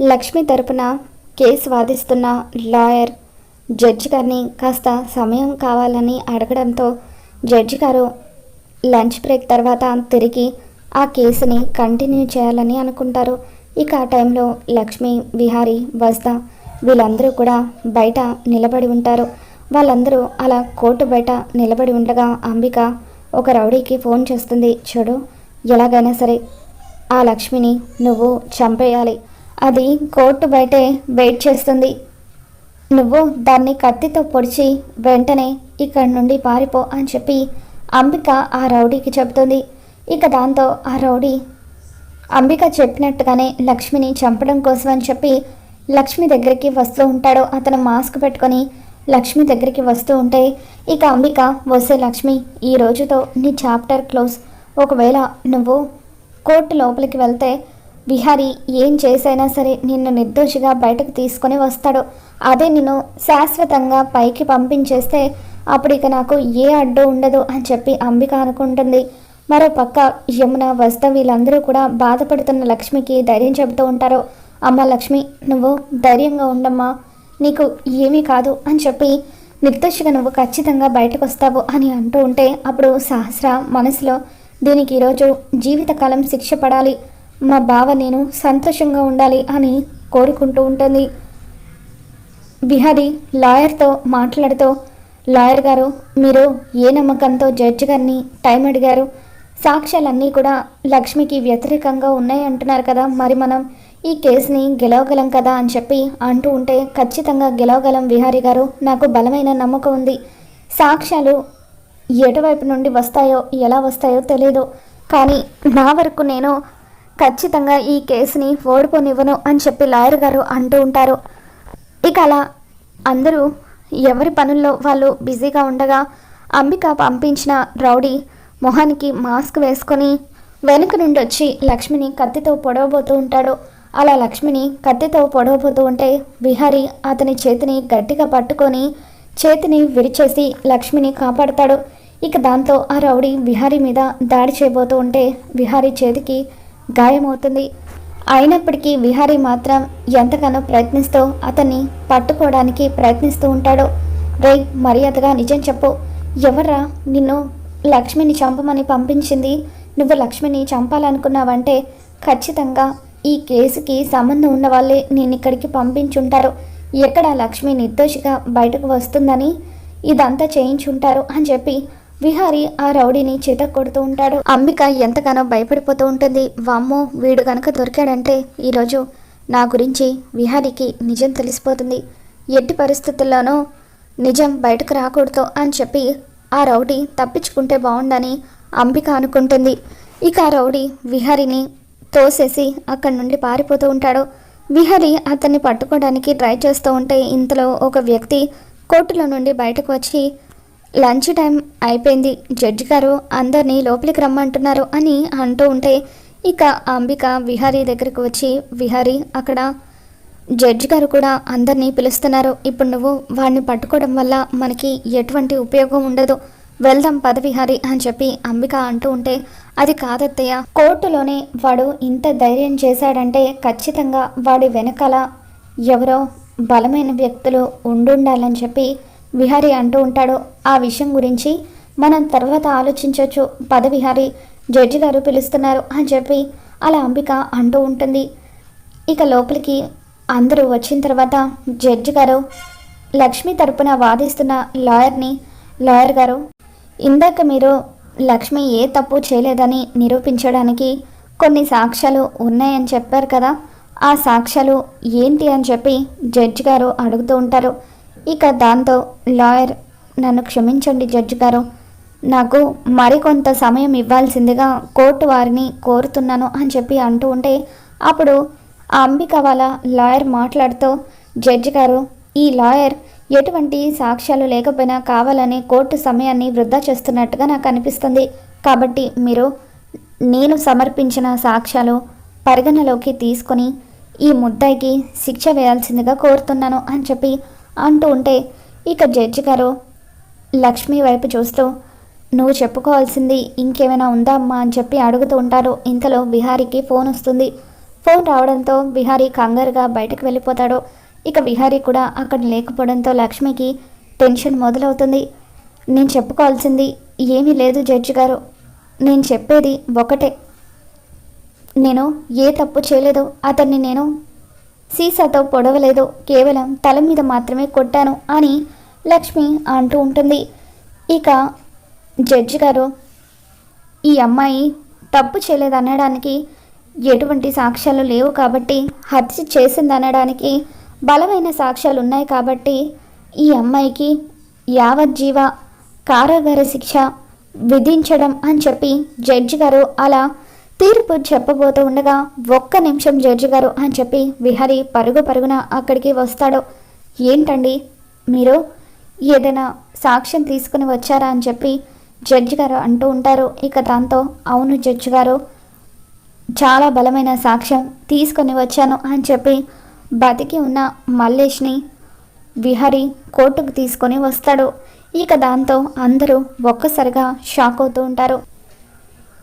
లక్ష్మి తరపున case వాదిస్తున్న lawyer judge గారిని కాస్త సమయం కావాలని అడగడంతో జడ్జి గారు లంచ్ బ్రేక్ తర్వాత తిరిగి ఆ కేసుని కంటిన్యూ చేయాలని అనుకుంటారు. ఇక ఆ టైంలో లక్ష్మి విహారి వస్తా వీళ్ళందరూ కూడా బయట నిలబడి ఉంటారు. వాళ్ళందరూ అలా కోర్టు బయట నిలబడి ఉండగా అంబిక ఒక రౌడీకి ఫోన్ చేస్తుంది. చూడు ఎలాగైనా సరే ఆ లక్ష్మిని నువ్వు చంపేయాలి. అది కోర్టు బయటే వెయిట్ చేస్తుంది. నువ్వు దాన్ని కత్తితో పొడిచి వెంటనే ఇక్కడి నుండి పారిపో అని చెప్పి అంబిక ఆ రౌడీకి చెబుతుంది. ఇక దాంతో ఆ రౌడీ అంబిక చెప్పినట్టుగానే లక్ష్మిని చంపడం కోసం అని చెప్పి లక్ష్మి దగ్గరికి వస్తూ ఉంటాడు. అతను మాస్క్ పెట్టుకొని లక్ష్మి దగ్గరికి వస్తూ ఉంటే ఇక అంబిక వస్తే లక్ష్మి ఈ రోజుతో నీ చాప్టర్ క్లోజ్. ఒకవేళ నువ్వు కోర్టు లోపలికి వెళ్తే విహారీ ఏం చేసైనా సరే నిన్ను నిర్దోషిగా బయటకు తీసుకొని వస్తాడు. అదే నిన్ను శాశ్వతంగా పైకి పంపించేస్తే అప్పుడు ఇక నాకు ఏ అడ్డు ఉండదు అని చెప్పి అంబిక అనుకుంటుంది. మరో పక్క యమున వస్త వీళ్ళందరూ కూడా బాధపడుతున్న లక్ష్మికి ధైర్యం చెబుతూ ఉంటారు. అమ్మ లక్ష్మి నువ్వు ధైర్యంగా ఉండమ్మా. నీకు ఏమీ కాదు అని చెప్పి నిర్దోషిగా నువ్వు ఖచ్చితంగా బయటకు వస్తావు అని అంటూ ఉంటే అప్పుడు సహస్ర మనసులో దీనికి ఈరోజు జీవితకాలం శిక్ష పడాలి. మా బావ నేను సంతోషంగా ఉండాలి అని కోరుకుంటూ ఉంటుంది. బిహారీ లాయర్తో మాట్లాడుతూ లాయర్ గారు మీరు ఏ నమ్మకంతో జడ్జి గారిని టైం అడిగారు? సాక్ష్యాలన్నీ కూడా లక్ష్మికి వ్యతిరేకంగా ఉన్నాయి అంటున్నారు కదా మరి మనం ఈ కేసుని గెలవగలం కదా అని చెప్పి అంటూ ఉంటే ఖచ్చితంగా గెలవగలం విహారీ గారు. నాకు బలమైన నమ్మకం ఉంది. సాక్ష్యాలు ఎటువైపు నుండి వస్తాయో ఎలా వస్తాయో తెలియదు కానీ నా వరకు నేను ఖచ్చితంగా ఈ కేసుని ఓడిపోనివ్వను అని చెప్పి లాయర్ గారు అంటూ ఉంటారు. ఇక అలా అందరూ ఎవరి పనుల్లో వాళ్ళు బిజీగా ఉండగా అంబిక పంపించిన రౌడీ మొహానికి మాస్క్ వేసుకొని వెనుక నుండి వచ్చి లక్ష్మిని కత్తితో పొడవబోతూ ఉంటాడు. అలా లక్ష్మిని కత్తితో పొడవబోతూ ఉంటే విహారి అతని చేతిని గట్టిగా పట్టుకొని చేతిని విరిచేసి లక్ష్మిని కాపాడతాడు. ఇక దాంతో ఆ రౌడీ విహారీ మీద దాడి చేయబోతూ ఉంటే విహారీ చేతికి గాయమవుతుంది. అయినప్పటికీ విహారీ మాత్రం ఎంతగానో ప్రయత్నిస్తూ అతన్ని పట్టుకోవడానికి ప్రయత్నిస్తూ ఉంటాడు. రే మర్యాదగా నిజం చెప్పు. ఎవర్రా నిన్ను లక్ష్మిని చంపమని పంపించింది? నువ్వు లక్ష్మిని చంపాలనుకున్నావంటే ఖచ్చితంగా ఈ కేసుకి సంబంధం ఉన్న వాళ్ళే నేను ఇక్కడికి పంపించుంటారు. ఎక్కడ లక్ష్మి నిర్దోషిగా బయటకు వస్తుందని ఇదంతా చేయించుంటారు అని చెప్పి విహారి ఆ రౌడీని కొడుతూ ఉంటాడు. అంబిక ఎంతగానో భయపడిపోతూ ఉంటుంది. వామ్మో వీడు కనుక దొరికాడంటే ఈరోజు నా గురించి విహారికి నిజం తెలిసిపోతుంది. ఎట్టి పరిస్థితుల్లోనూ నిజం బయటకు రాకూడదు అని చెప్పి ఆ రౌడీ తప్పించుకుంటే బాగుండని అంబిక అనుకుంటుంది. ఇక ఆ రౌడీ విహారిని తోసేసి అక్కడి నుండి పారిపోతూ ఉంటాడు. విహరి అతన్ని పట్టుకోవడానికి ట్రై చేస్తూ ఉంటే ఇంతలో ఒక వ్యక్తి కోర్టులో నుండి బయటకు వచ్చి లంచ్ టైం అయిపోయింది. జడ్జి గారు అందరినీ లోపలికి రమ్మంటున్నారు అని అంటూ ఉంటే ఇక అంబిక విహారీ దగ్గరికి వచ్చి విహారీ అక్కడ జడ్జి గారు కూడా అందరినీ పిలుస్తున్నారు. ఇప్పుడు నువ్వు వాడిని పట్టుకోవడం వల్ల మనకి ఎటువంటి ఉపయోగం ఉండదు. వెళ్దాం పదవిహారి అని చెప్పి అంబిక అంటూ ఉంటే అది కాదత్తయ్య. కోర్టులోనే వాడు ఇంత ధైర్యం చేశాడంటే ఖచ్చితంగా వాడి వెనకాల ఎవరో బలమైన వ్యక్తులు ఉండుండాలని చెప్పి విహారి అంటూ ఉంటాడు. ఆ విషయం గురించి మనం తర్వాత ఆలోచించవచ్చు పదవిహారి జడ్జి గారు పిలుస్తున్నారు అని చెప్పి అలా అంబిక అంటూ ఉంటుంది. ఇక లోపలికి అందరూ వచ్చిన తర్వాత జడ్జి గారు లక్ష్మి తరపున వాదిస్తున్న లాయర్ని లాయర్ గారు ఇందాక మీరు లక్ష్మి ఏ తప్పు చేయలేదని నిరూపించడానికి కొన్ని సాక్ష్యాలు ఉన్నాయని చెప్పారు కదా. ఆ సాక్ష్యాలు ఏంటి? అని చెప్పి జడ్జి గారు అడుగుతూ ఉంటారు. ఇక దాంతో లాయర్ నన్ను క్షమించండి జడ్జి గారు. నాకు మరికొంత సమయం ఇవ్వాల్సిందిగా కోర్టు వారిని కోరుతున్నాను అని చెప్పి అంటూ ఉంటే అప్పుడు ఆ అంబిక వాళ్ళ లాయర్ మాట్లాడుతూ జడ్జి గారు ఈ లాయర్ ఎటువంటి సాక్ష్యాలు లేకపోయినా కావాలని కోర్టు సమయాన్ని వృధా చేస్తున్నట్టుగా నాకు అనిపిస్తుంది. కాబట్టి మీరు నేను సమర్పించిన సాక్ష్యాలు పరిగణలోకి తీసుకొని ఈ ముద్దాయికి శిక్ష వేయాల్సిందిగా కోరుతున్నాను అని చెప్పి అంటూ ఉంటే ఇక జడ్జి గారు లక్ష్మి వైపు చూస్తూ నువ్వు చెప్పుకోవాల్సింది ఇంకేమైనా ఉందా అమ్మా? అని చెప్పి అడుగుతూ ఉంటారు. ఇంతలో విహారీకి ఫోన్ వస్తుంది. ఫోన్ రావడంతో విహారీ కంగారుగా బయటకు వెళ్ళిపోతాడు. ఇక విహారీ కూడా అక్కడ లేకపోవడంతో లక్ష్మికి టెన్షన్ మొదలవుతుంది. నేను చెప్పుకోవాల్సింది ఏమీ లేదు జడ్జి గారు. నేను చెప్పేది ఒకటే. నేను ఏ తప్పు చేయలేదు. అతన్ని నేను సీసాతో పొడవలేదు. కేవలం తల మీద మాత్రమే కొట్టాను అని లక్ష్మి అంటూ ఉంటుంది. ఇక జడ్జి గారు ఈ అమ్మాయి తప్పు చేయలేదనడానికి ఎటువంటి సాక్ష్యాలు లేవు కాబట్టి హత్య చేసిందనడానికి బలమైన సాక్ష్యాలు ఉన్నాయి కాబట్టి ఈ అమ్మాయికి యావజ్జీవ కారాగార శిక్ష విధించడం అని చెప్పి జడ్జి గారు అలా తీర్పు చెప్పబోతూ ఉండగా ఒక్క నిమిషం జడ్జి గారు అని చెప్పి విహరి పరుగు పరుగున అక్కడికి వస్తాడు. ఏంటండి మీరు? ఏదైనా సాక్ష్యం తీసుకుని వచ్చారా అని చెప్పి జడ్జి గారు అంటూ ఉంటారు. ఇక దాంతో అవును జడ్జి గారు చాలా బలమైన సాక్ష్యం తీసుకొని వచ్చాను అని చెప్పి బతికి ఉన్న మల్లేష్ని విహరి కోర్టుకు తీసుకొని వస్తాడు. ఇక దాంతో అందరూ ఒక్కసారిగా షాక్ అవుతూ ఉంటారు.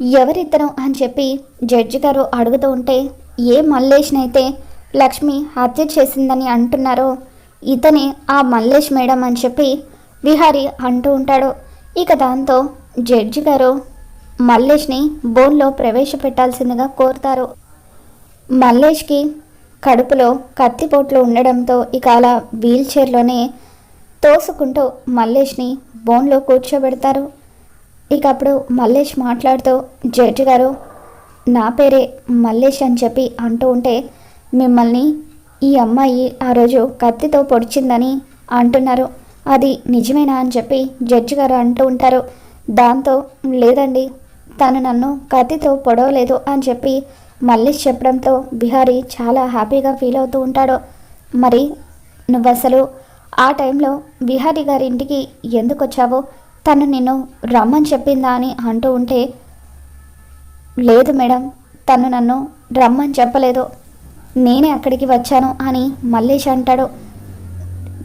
ఎవరిద్దరం అని చెప్పి జడ్జి గారు అడుగుతూ ఉంటే ఏ మల్లేష్నైతే లక్ష్మి హత్య చేసిందని అంటున్నారో ఇతనే ఆ మల్లేష్ మేడం అని చెప్పి విహారి అంటూ ఉంటాడు. ఇక దాంతో జడ్జి గారు మల్లేష్ని బోన్లో ప్రవేశపెట్టాల్సిందిగా కోరుతారు. మల్లేష్కి కడుపులో కత్తిపోట్లు ఉండడంతో ఇక అలా వీల్ చైర్లోనే తోసుకుంటూ మల్లేష్ని బోన్లో కూర్చోబెడతారు. ఇక అప్పుడు మల్లేష్ మాట్లాడుతూ జడ్జి గారు నా పేరే మల్లేష్ అని చెప్పి అంటూ ఉంటే మిమ్మల్ని ఈ అమ్మాయి ఆ రోజు కత్తితో పొడిచిందని అంటున్నారు. అది నిజమేనా అని చెప్పి జడ్జి గారు అంటూ ఉంటారు. దాంతో లేదండి తను నన్ను కత్తితో పొడవలేదు అని చెప్పి మల్లేష్ చెప్పడంతో బిహారీ చాలా హ్యాపీగా ఫీల్ అవుతూ ఉంటాడు. మరి నువ్వు అసలు ఆ టైంలో బిహారీ గారి ఇంటికి ఎందుకు వచ్చావో తను నిన్ను రమ్మని చెప్పిందా అని అంటూ ఉంటే లేదు మేడం తను నన్ను రమ్మని చెప్పలేదు. నేనే అక్కడికి వచ్చాను అని మల్లేష్ అంటాడు.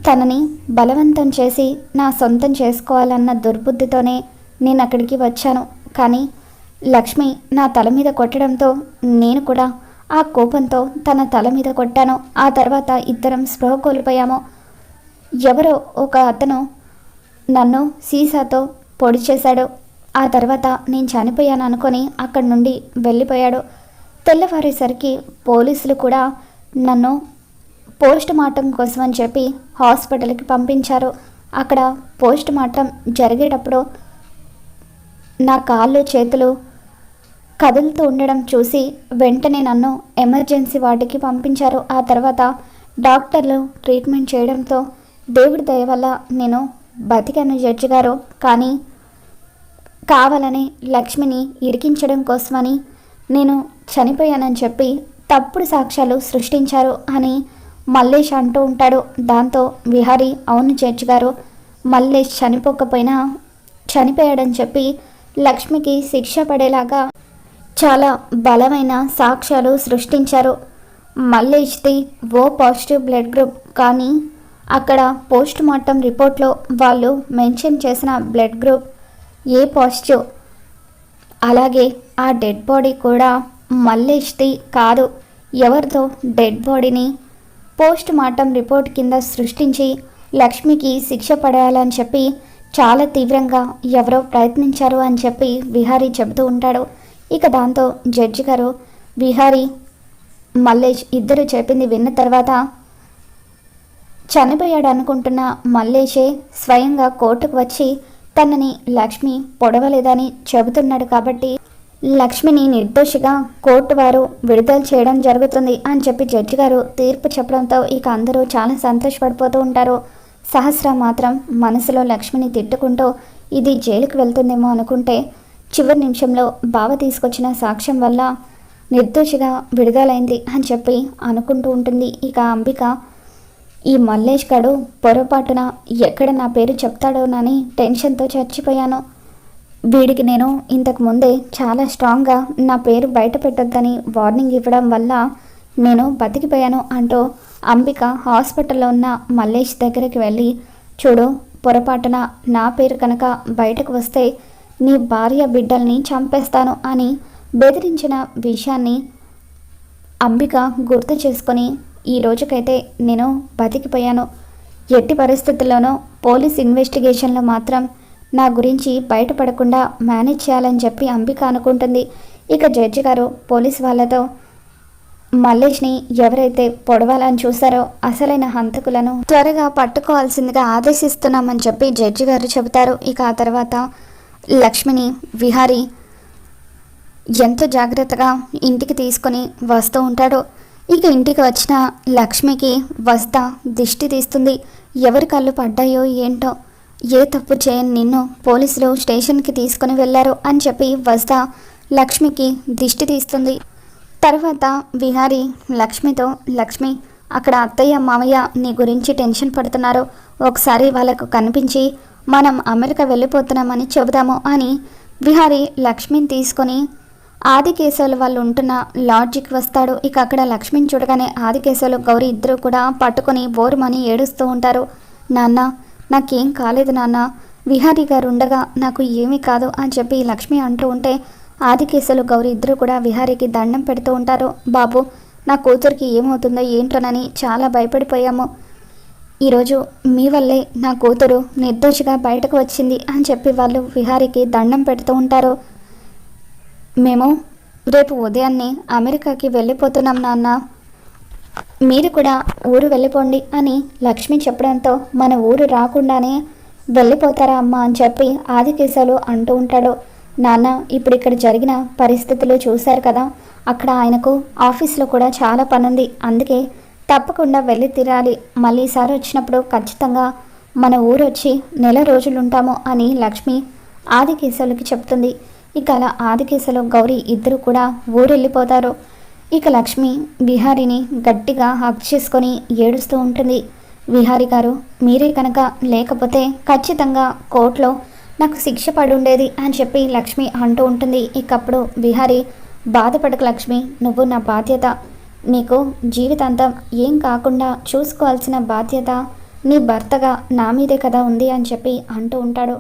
తనని బలవంతం చేసి నా సొంతం చేసుకోవాలన్న దుర్బుద్ధితోనే నేను అక్కడికి వచ్చాను. కానీ లక్ష్మి నా తల మీద కొట్టడంతో నేను కూడా ఆ కోపంతో తన తల మీద కొట్టాను. ఆ తర్వాత ఇద్దరం స్పృహ కోల్పోయాము. ఎవరో ఒక అతను నన్ను సీసాతో పొడి చేశాడు ఆ తర్వాత నేను చనిపోయాను అనుకొని అక్కడి నుండి వెళ్ళిపోయాడు. తెల్లవారేసరికి పోలీసులు కూడా నన్ను పోస్ట్ మార్టం కోసం అని చెప్పి హాస్పిటల్కి పంపించారు. అక్కడ పోస్ట్ మార్టం జరిగేటప్పుడు నా కాళ్ళు చేతులు కదులుతూ ఉండడం చూసి వెంటనే నన్ను ఎమర్జెన్సీ వార్డుకి పంపించారు. ఆ తర్వాత డాక్టర్లు ట్రీట్మెంట్ చేయడంతో దేవుడి దయ వల్ల నేను బతికాను జడ్జి గారు. కానీ కావాలని లక్ష్మిని ఇరికించడం కోసమని నేను చనిపోయానని చెప్పి తప్పుడు సాక్ష్యాలు సృష్టించారు అని మల్లేష్ అంటూ ఉంటాడు. దాంతో విహారి అవును జడ్జి గారు మల్లేష్ చనిపోకపోయినా చనిపోయాడని చెప్పి లక్ష్మికి శిక్ష పడేలాగా చాలా బలమైన సాక్ష్యాలు సృష్టించారు. మల్లేష్ది ఓ పాజిటివ్ బ్లడ్ గ్రూప్ కానీ అక్కడ పోస్ట్ మార్టం రిపోర్ట్లో వాళ్ళు మెన్షన్ చేసిన బ్లడ్ గ్రూప్ ఏ పాజిటివ్ అలాగే ఆ డెడ్ బాడీ కూడా మల్లేష్ది కాదు. ఎవరితో డెడ్ బాడీని పోస్ట్ మార్టం రిపోర్ట్ కింద సృష్టించి లక్ష్మికి శిక్ష పడేయాలని చెప్పి చాలా తీవ్రంగా ఎవరో ప్రయత్నించారు అని చెప్పి విహారీ చెబుతూ ఉంటాడు. ఇక దాంతో జడ్జి గారు విహారీ మల్లేష్ ఇద్దరు చెప్పింది విన్న తర్వాత చనిపోయాడు అనుకుంటున్న మల్లేషే స్వయంగా కోర్టుకు వచ్చి తనని లక్ష్మి పొడవలేదని చెబుతున్నాడు కాబట్టి లక్ష్మిని నిర్దోషిగా కోర్టు వారు విడుదల చేయడం జరుగుతుంది అని చెప్పి జడ్జి గారు తీర్పు చెప్పడంతో ఇక అందరూ చాలా సంతోషపడిపోతూ ఉంటారు. సహస్ర మాత్రం మనసులో లక్ష్మిని తిట్టుకుంటూ ఇది జైలుకు వెళ్తుందేమో అనుకుంటే చివరి నిమిషంలో బావ తీసుకొచ్చిన సాక్ష్యం వల్ల నిర్దోషిగా విడుదలైంది అని చెప్పి అనుకుంటూ ఉంటుంది. ఇక అంబిక ఈ మల్లేష్ గడు పొరపాటున ఎక్కడ నా పేరు చెప్తాడోనని టెన్షన్తో చచ్చిపోయాను. వీడికి నేను ఇంతకు ముందే చాలా స్ట్రాంగ్గా నా పేరు బయట పెట్టొద్దని వార్నింగ్ ఇవ్వడం వల్ల నేను బతికిపోయాను అంటూ అంబిక హాస్పిటల్లో ఉన్న మల్లేష్ దగ్గరికి వెళ్ళి చూడు పొరపాటున నా పేరు కనుక బయటకు వస్తే నీ భార్య బిడ్డల్ని చంపేస్తాను అని బెదిరించిన విషయాన్ని అంబిక గుర్తు చేసుకొని ఈ రోజుకైతే నేను బతికిపోయాను. ఎట్టి పరిస్థితుల్లోనూ పోలీస్ ఇన్వెస్టిగేషన్లో మాత్రం నా గురించి బయటపడకుండా మేనేజ్ చేయాలని చెప్పి అంబిక అనుకుంటుంది. ఇక జడ్జి గారు పోలీస్ వాళ్ళతో మల్లేష్ని ఎవరైతే పొడవాలని చూసారో అసలైన హంతకులను త్వరగా పట్టుకోవాల్సిందిగా ఆదేశిస్తున్నామని చెప్పి జడ్జి గారు చెబుతారు. ఇక ఆ తర్వాత లక్ష్మిని విహారీ ఎంతో జాగ్రత్తగా ఇంటికి తీసుకొని వస్తూ ఉంటాడు. ఇక ఇంటికి వచ్చిన లక్ష్మికి వస్తా దిష్టి తీస్తుంది. ఎవరి కళ్ళు పడ్డాయో ఏంటో? ఏ తప్పు చేయని నిన్ను పోలీసులు స్టేషన్కి తీసుకుని వెళ్ళారు అని చెప్పి వస్తా లక్ష్మికి దిష్టి తీస్తుంది. తర్వాత విహారి లక్ష్మితో లక్ష్మి అక్కడ అత్తయ్య మామయ్య నీ గురించి టెన్షన్ పడుతున్నారు. ఒకసారి వాళ్ళకు కనిపించి మనం అమెరికా వెళ్ళిపోతున్నామని చెబుదాము అని విహారి లక్ష్మిని తీసుకొని ఆదికేశవులు వాళ్ళు ఉంటున్న లాడ్జికి వస్తాడు. ఇక అక్కడ లక్ష్మిని చూడగానే ఆదికేశవులు గౌరీ ఇద్దరు కూడా పట్టుకొని బోరుమని ఏడుస్తూ ఉంటారు. నాన్న నాకేం కాలేదు నాన్న. విహారీ గారు ఉండగా నాకు ఏమీ కాదు అని చెప్పి లక్ష్మి అంటూ ఉంటే ఆదికేశవులు గౌరీ ఇద్దరు కూడా విహారీకి దండం పెడుతూ ఉంటారు. బాబు నా కూతురికి ఏమవుతుందో ఏంటోనని చాలా భయపడిపోయాము. ఈరోజు మీ వల్లే నా కూతురు నిర్దోషిగా బయటకు వచ్చింది అని చెప్పి వాళ్ళు విహారీకి దండం పెడుతూ ఉంటారు. మేము రేపు ఉదయాన్నే అమెరికాకి వెళ్ళిపోతున్నాం నాన్న. మీరు కూడా ఊరు వెళ్ళిపోండి అని లక్ష్మి చెప్పడంతో మన ఊరు రాకుండానే వెళ్ళిపోతారా అమ్మ అని చెప్పి ఆదికేశాలు అంటూ ఉంటాడు. నాన్న ఇప్పుడు ఇక్కడ జరిగిన పరిస్థితులు చూశారు కదా. అక్కడ ఆయనకు ఆఫీస్లో కూడా చాలా పనుంది. అందుకే తప్పకుండా వెళ్ళి తీరాలి. మళ్ళీ ఈసారి వచ్చినప్పుడు ఖచ్చితంగా మన ఊరు వచ్చి నెల రోజులు ఉంటాము అని లక్ష్మి ఆదికేశాలకి చెప్తుంది. ఇక అలా ఆదికేశలో గౌరీ ఇద్దరు కూడా ఊరెళ్ళిపోతారు. ఇక లక్ష్మి విహారిని గట్టిగా హక్ చేసుకొని ఏడుస్తూ ఉంటుంది. విహారి గారు మీరే కనుక లేకపోతే ఖచ్చితంగా కోర్టులో నాకు శిక్ష పడి ఉండేది అని చెప్పి లక్ష్మి అంటూ ఉంటుంది. ఇకప్పుడు విహారి బాధపడక లక్ష్మి నువ్వు నా బాధ్యత. నీకు జీవితాంతం ఏం కాకుండా చూసుకోవాల్సిన బాధ్యత నీ భర్తగా నా మీదే కదా ఉంది అని చెప్పి అంటూ ఉంటాడు.